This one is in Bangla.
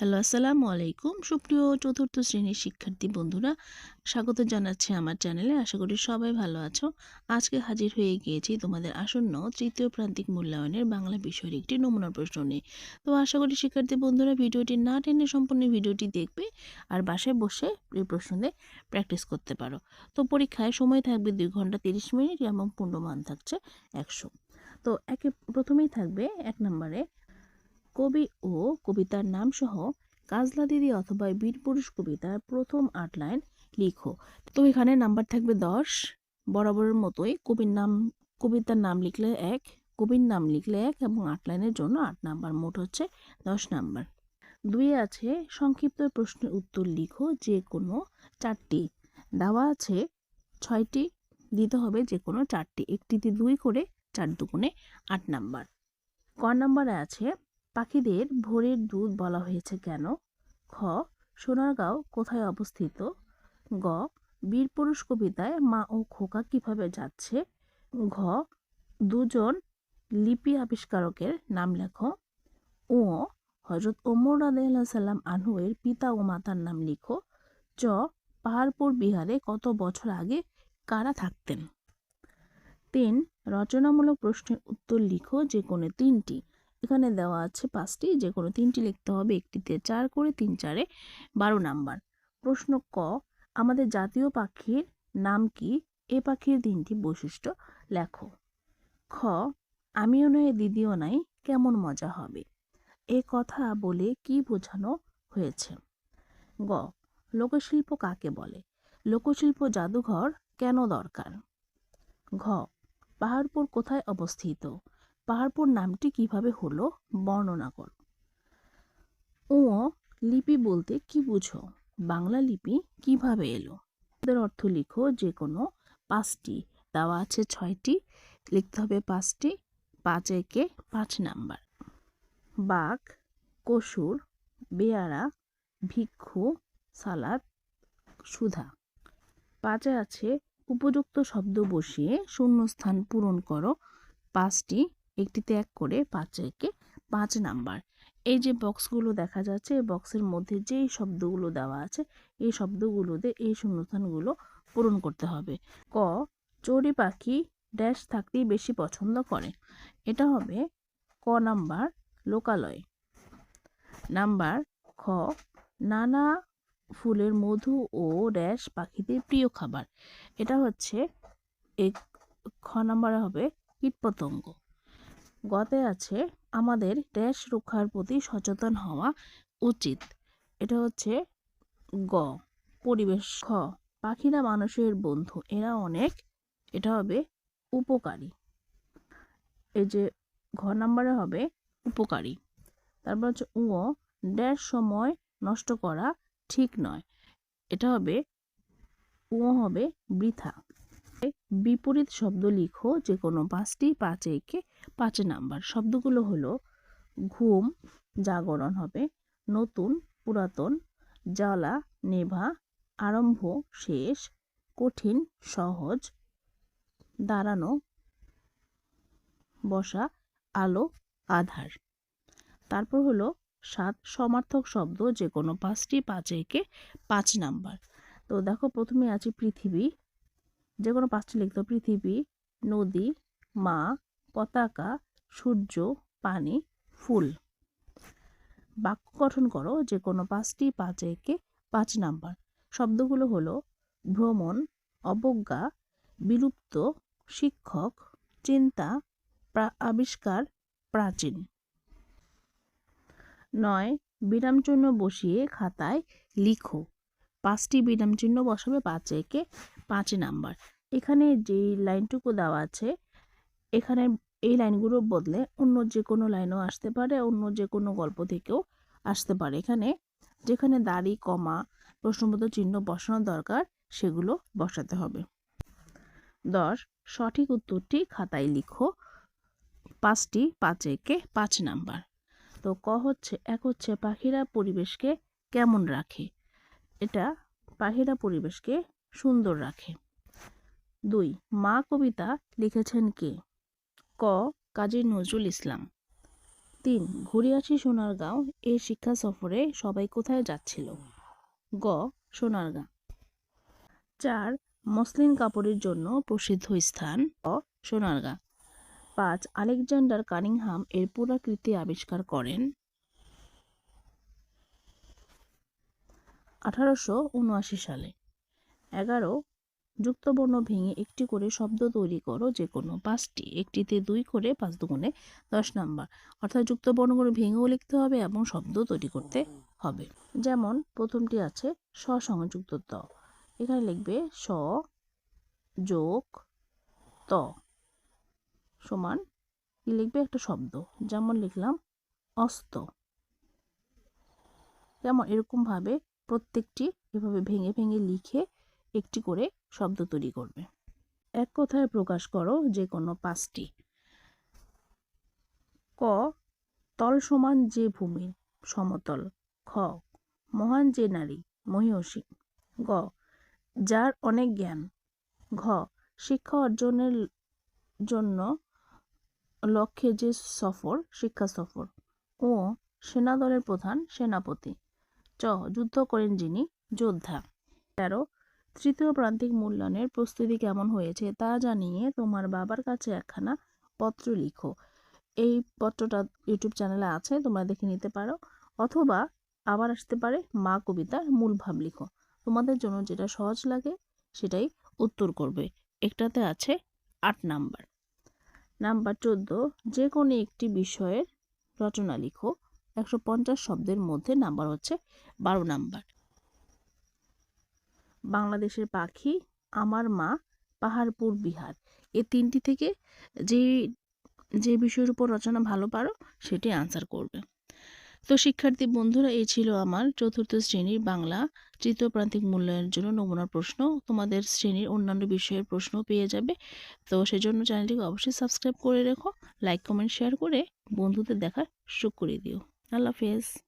হ্যালো, আসসালামু আলাইকুম। সুপ্রিয় চতুর্থ শ্রেণির শিক্ষার্থী বন্ধুরা, স্বাগত জানাচ্ছি আমার চ্যানেলে। আশা করি সবাই ভালো আছো। আজকে হাজির হয়ে গিয়েছি তোমাদের আসন্ন তৃতীয় প্রান্তিক মূল্যায়নের বাংলা বিষয়ের একটি নমুনা প্রশ্ন নিয়ে। তো আশা করি শিক্ষার্থী বন্ধুরা, ভিডিওটি না টেনে সম্পূর্ণ ভিডিওটি দেখবে আর বাসায় বসে এই প্রশ্নে প্র্যাকটিস করতে পারো। তো পরীক্ষায় সময় থাকবে দুই ঘণ্টা তিরিশ মিনিট এবং পূর্ণমান থাকছে একশো। তো একে প্রথমেই থাকবে এক নম্বরে কবি ও কবিতার নাম সহ কাজলা দিদি অথবা বীরপুরুষ কবিতার প্রথম আট লাইন লিখো। তো এখানে নাম্বার থাকবে দশ। বরাবরের মতোই কবির নাম, কবিতার নাম লিখলে এক, কবির নাম লিখলে এক এবং আট লাইনের জন্য আট নাম্বার। মোট হচ্ছে দশ নাম্বার। দুই আছে সংক্ষিপ্ত প্রশ্নের উত্তর লিখো যে কোনো চারটি। দেওয়া আছে ছয়টি, দিতে হবে যে কোনো চারটি। একটিতে দুই করে চার দুগুণে আট নাম্বার। ক নাম্বারে আছে পাখিদের ভোরের দুধ বলা হয়েছে কেন? খ. সোনারগাঁও কোথায় অবস্থিত? গ. বীরপুরুষ কবিতায় মা ও খোকা কীভাবে যাচ্ছে? ঘ. দুজন লিপি আবিষ্কারকের নাম লেখো। ও হজরত ওমর রাদিয়াল্লাহু সাল্লাম আনহুয়ের পিতা ও মাতার নাম লিখো। চ. পাহাড়পুর বিহারে কত বছর আগে কারা থাকতেন? তিন. রচনামূলক প্রশ্নের উত্তর লিখো যে কোনো তিনটি। এখানে দেওয়া আছে পাঁচটি যে কোনো তিনটি লিখতে হবে, একটিতে চার করে তিন চারে বারো নাম্বার। প্রশ্ন ক, আমাদের জাতীয় পাখির নাম কি? এ পাখির তিনটি বৈশিষ্ট্য লেখো। খ, আমিও নয়, দিদিও নাই, কেমন মজা হবে? এ কথা বলে কি বোঝানো হয়েছে? গ, লোকশিল্প কাকে বলে? লোকশিল্প জাদুঘর কেন দরকার? ঘ, পাহাড়পুর কোথায় অবস্থিত? পাহাড়পুর নামটি কীভাবে হলো বর্ণনা কর। ও লিপি বলতে কি বুঝো? বাংলা লিপি কীভাবে এলো? এদের অর্থ লিখো যে কোনো পাঁচটি। দেওয়া আছে ছয়টি। লিখতে হবে পাঁচটি। পাঁচ একে পাঁচ নাম্বার। বাঘ, কসুর, বেয়ারা, ভিক্ষু, সালাদ, সুধা। পাঁচে আছে উপযুক্ত শব্দ বসিয়ে শূন্যস্থান পূরণ করো। পাঁচটি একটিতে এক করে পাঁচ একে পাঁচ নাম্বার। এই যে বক্সগুলো দেখা যাচ্ছে, এই বক্সের মধ্যে যেই শব্দগুলো দেওয়া আছে, এই শব্দগুলোতে এই শূন্যস্থানগুলো পূরণ করতে হবে। ক, চড়ি পাখি ড্যাশ থাকতেই বেশি পছন্দ করে। এটা হবে ক নাম্বার লোকালয়। নাম্বার খ, নানা ফুলের মধু ও ড্যাশ পাখিদের প্রিয় খাবার। এটা হচ্ছে এক, খ নাম্বারে হবে কীটপতঙ্গ। গতে আছে আমাদের দেশ রক্ষার প্রতি সচেতন হওয়া উচিত। এটা হচ্ছে গ, পরিবেশ খ, পাখিরা মানুষের বন্ধু, এরা অনেক, এটা হবে উপকারী। এই যে ঘ নাম্বারে হবে উপকারী। তারপর হচ্ছে উ ড্যাশ সময় নষ্ট করা ঠিক নয়। এটা হবে উ হবে বৃথা। বিপরীত শব্দ লিখো, যে কোনো পাঁচটি, পাঁচ একে, পাঁচ নাম্বার। শব্দগুলো হলো ঘুম, জাগরণ হবে, নতুন, পুরাতন, জ্বালা, নেভা, আরম্ভ, শেষ, কঠিন, সহজ, দাঁড়ানো, বসা, আলো, আধার। তারপর হলো সাত সমার্থক শব্দ, যে কোনো পাঁচটি, পাঁচ একে, পাঁচ নাম্বার। তো দেখো, প্রথমে আছে পৃথিবী যে কোনো পাঁচটি লিখতে পৃথিবী, নদী, মা, পতাকা, সূর্য, পানি, ফুল। বাক্য গঠন করো যে কোনো পাঁচটি, পাঁচ একে পাঁচ নাম্বার। শব্দগুলো হলো ভ্রমণ, অবজ্ঞা, বিলুপ্ত, শিক্ষক, চিন্তা আবিষ্কার, প্রাচীন। নয়, বিরাম চিহ্ন বসিয়ে খাতায় লিখো। পাঁচটি বিরাম চিহ্ন বসাবে পাঁচ একে পাঁচ নাম্বার। এখানে যেই লাইনটুকু দেওয়া আছে, এখানে এই লাইনগুলোর বদলে অন্য যে কোনো লাইনও আসতে পারে, অন্য যে কোনো গল্প থেকেও আসতে পারে। এখানে যেখানে দাড়ি, কমা প্রশ্নবোধক চিহ্ন বসানো দরকার, সেগুলো বসাতে হবে। দশ, সঠিক উত্তরটি খাতায় লিখো। পাঁচটি পাঁচ একে পাঁচ নাম্বার। তো ক হচ্ছে, এক হচ্ছে পাখিরা পরিবেশকে কেমন রাখে? এটা পাখিরা পরিবেশকে সুন্দর রাখে। দুই, মা কবিতা লিখেছেন কে? ক, কাজী নজরুল ইসলাম। তিন ঘুরে আসি সোনারগাঁও এই শিক্ষা সফরে সবাই কোথায় যাচ্ছিল? গ, সোনারগাঁ। চার, মসলিন কাপড়ের জন্য প্রসিদ্ধ স্থান গ সোনারগাঁ। পাঁচ, আলেকজান্ডার কানিংহাম এর পুরাকৃতি আবিষ্কার করেন। আঠারোশো উনআশি সালে। এগারো, যুক্তবর্ণ ভেঙে একটি করে শব্দ তৈরি করো যে কোনো পাঁচটি। একটিতে দুই করে পাঁচ দুগুণে দশ নাম্বার। অর্থাৎ যুক্তবর্ণগুলো ভেঙেও লিখতে হবে এবং শব্দ তৈরি করতে হবে। যেমন, প্রথমটি আছে স সংযুক্ত ত। এখানে লিখবে স যোগ ত সমান লিখবে? একটা শব্দ। যেমন লিখলাম অস্ত। যেমন এরকমভাবে প্রত্যেকটি এভাবে ভেঙে ভেঙে লিখে একটি করে শব্দ তৈরি করবে। এক কথায় প্রকাশ করো যে কোনো পাঁচটি। ক, তল সমান যে ভূমি, সমতল। খ, মহান যে নারী, মহিষী। গ, যার অনেক জ্ঞান। ঘ, শিক্ষা অর্জনের জন্য লক্ষ্যে যে সফর, শিক্ষা সফর। ও সেনাদলের প্রধান, সেনাপতি। চ, যুদ্ধ করেন যিনি, যোদ্ধা। তেরো তৃতীয় প্রান্তিক মূল্যায়নের প্রস্তুতি কেমন হয়েছে তা জানিয়ে তোমার বাবার কাছে একখানা পত্র লিখো। এই পত্রটা ইউটিউব চ্যানেলে আছে, তোমরা দেখে নিতে পারো। অথবা আবার আসতে পারে মা কবিতার মূল ভাব লিখো। তোমাদের জন্য যেটা সহজ লাগে সেটাই উত্তর করবে। একটাতে আছে আট নাম্বার। নাম্বার চোদ্দ, যে কোনো একটি বিষয়ের রচনা লিখো। একশো পঞ্চাশ শব্দের মধ্যে নাম্বার হচ্ছে বারো নাম্বার। বাংলাদেশের পাখি, আমার মা, পাহাড়পুর, বিহার। এ তিনটি থেকে যে যে বিষয়ের উপর রচনা ভালো পারো, সেটি আনসার করবে। তো শিক্ষার্থী বন্ধুরা এই ছিল আমার চতুর্থ শ্রেণির বাংলা তৃতীয় প্রান্তিক মূল্যায়নের জন্য নমুনা প্রশ্ন। তোমাদের শ্রেণির অন্যান্য বিষয়ের প্রশ্ন পেয়ে যাবে। তো সেজন্য চ্যানেলটিকে অবশ্যই সাবস্ক্রাইব করে রেখো লাইক কমেন্ট শেয়ার করে বন্ধুদের দেখার সুযোগ করে দিও। আল্লাহ হাফেজ।